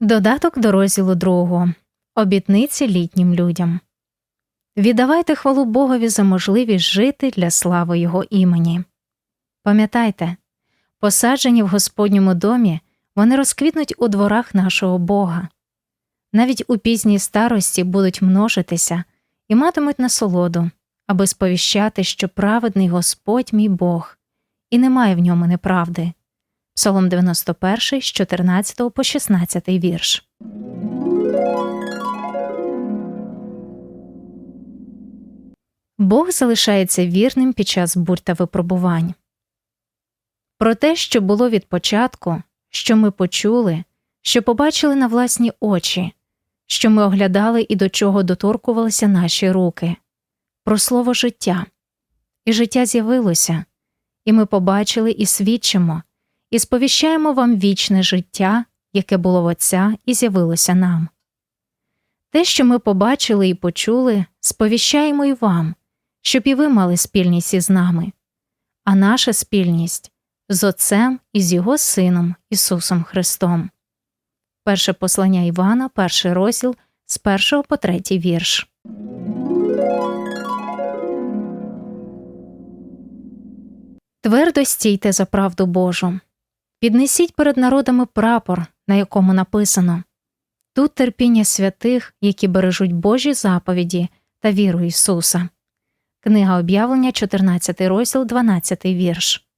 Додаток до розділу другого. Обітниці літнім людям. Віддавайте хвалу Богові за можливість жити для слави Його імені. Пам'ятайте, посаджені в Господньому домі, вони розквітнуть у дворах нашого Бога. Навіть у пізній старості будуть множитися і матимуть насолоду, аби сповіщати, що праведний Господь мій Бог, і немає в ньому неправди. Псалом 91 з 14 по 16 вірш. Бог залишається вірним під час бурь та випробувань. Про те, що було від початку, що ми почули, що побачили на власні очі, що ми оглядали і до чого доторкувалися наші руки, про слово життя. І життя з'явилося, і ми побачили і свідчимо, і сповіщаємо вам вічне життя, яке було в Отця і з'явилося нам. Те, що ми побачили і почули, сповіщаємо і вам, щоб і ви мали спільність із нами, а наша спільність з Отцем і з Його Сином Ісусом Христом. Перше послання Івана, перший розділ з першого по третій вірш. Твердо стійте за правду Божу. Піднесіть перед народами прапор, на якому написано Тут терпіння святих, які бережуть Божі заповіді та віру Ісуса. Книга об'явлення, 14 розділ, 12 вірш.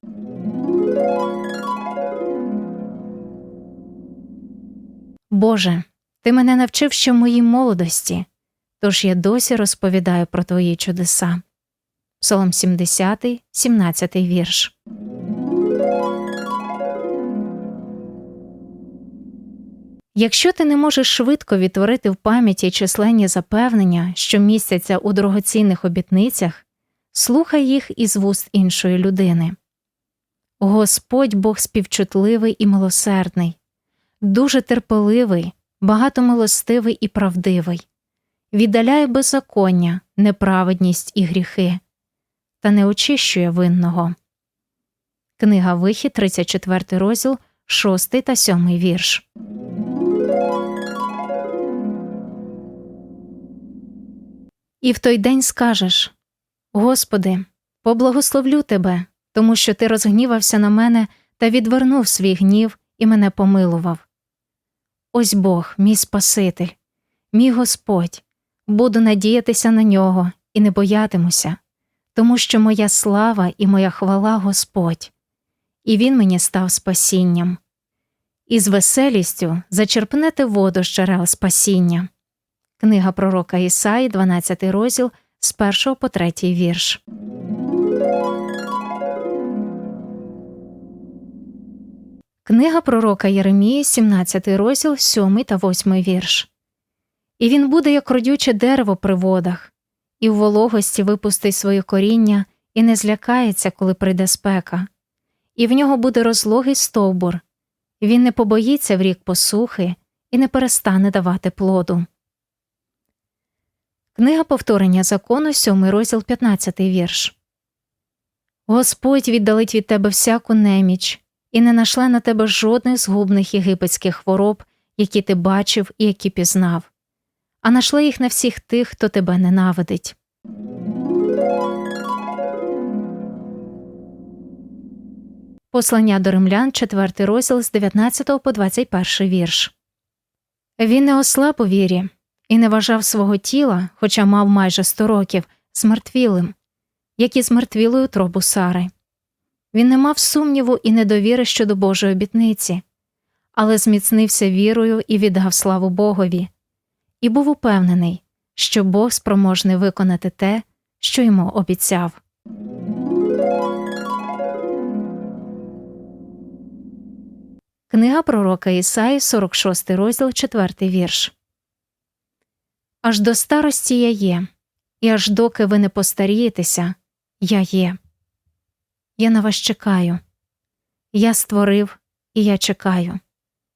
Боже, ти мене навчив ще в моїй молодості, тож я досі розповідаю про твої чудеса. Псалом 70, 17 вірш. Якщо ти не можеш швидко відтворити в пам'яті численні запевнення, що містяться у дорогоцінних обітницях, слухай їх із вуст іншої людини. Господь Бог співчутливий і милосердний, дуже терпеливий, багатомилостивий і правдивий, віддаляє беззаконня, неправедність і гріхи, та не очищує винного. Книга Вихід, 34 розділ, 6 та 7 вірш. І в той день скажеш Господи, поблагословлю Тебе, тому що Ти розгнівався на мене та відвернув свій гнів і мене помилував. Ось Бог, мій Спаситель, мій Господь, буду надіятися на нього і не боятимуся, тому що моя слава і моя хвала Господь, і Він мені став спасінням. І з веселістю зачерпнете воду з джерел спасіння. Книга пророка Ісаї, 12 розділ з 1 по 3 вірш. Книга пророка Єремії, 17 розділ, 7 та 8 вірш. І він буде, як родюче дерево при водах, і в вологості випустить своє коріння, і не злякається, коли прийде спека, і в нього буде розлогий стовбур, він не побоїться в рік посухи і не перестане давати плоду. Книга повторення закону, 7 розділ 15 вірш. Господь віддалить від тебе всяку неміч і не нашле на тебе жодних згубних єгипетських хвороб, які ти бачив і які пізнав, а нашле їх на всіх тих, хто тебе ненавидить. Послання до римлян, 4 розділ з 19 по 21 вірш. Він не ослаб у вірі і не вважав свого тіла, хоча мав майже 100 років, змертвілим, як і змертвілою утробу Сари. Він не мав сумніву і недовіри щодо Божої обітниці, але зміцнився вірою і віддав славу Богові, і був упевнений, що Бог спроможний виконати те, що йому обіцяв. Книга пророка Ісаї, 46 розділ, 4 вірш. Аж до старості я є, і аж доки ви не постарієтеся, я є. Я на вас чекаю. Я створив, і я чекаю.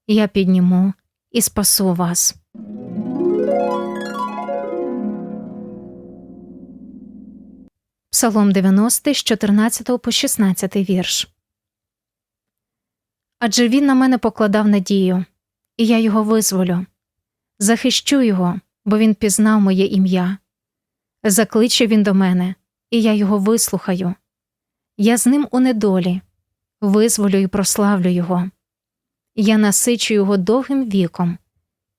Я підніму і спасу вас. Псалом 90 з 14 по 16 вірш. Адже він на мене покладав надію, і я його визволю. Захищу його, бо він пізнав моє ім'я. Закличе він до мене, і я його вислухаю. Я з ним у недолі, визволю і прославлю його. Я насичу його довгим віком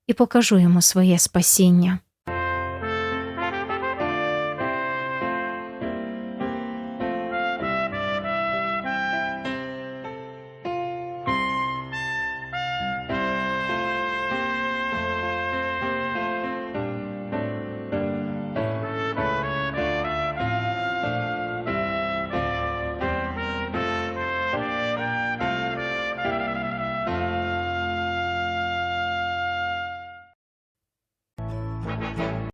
і покажу йому своє спасіння.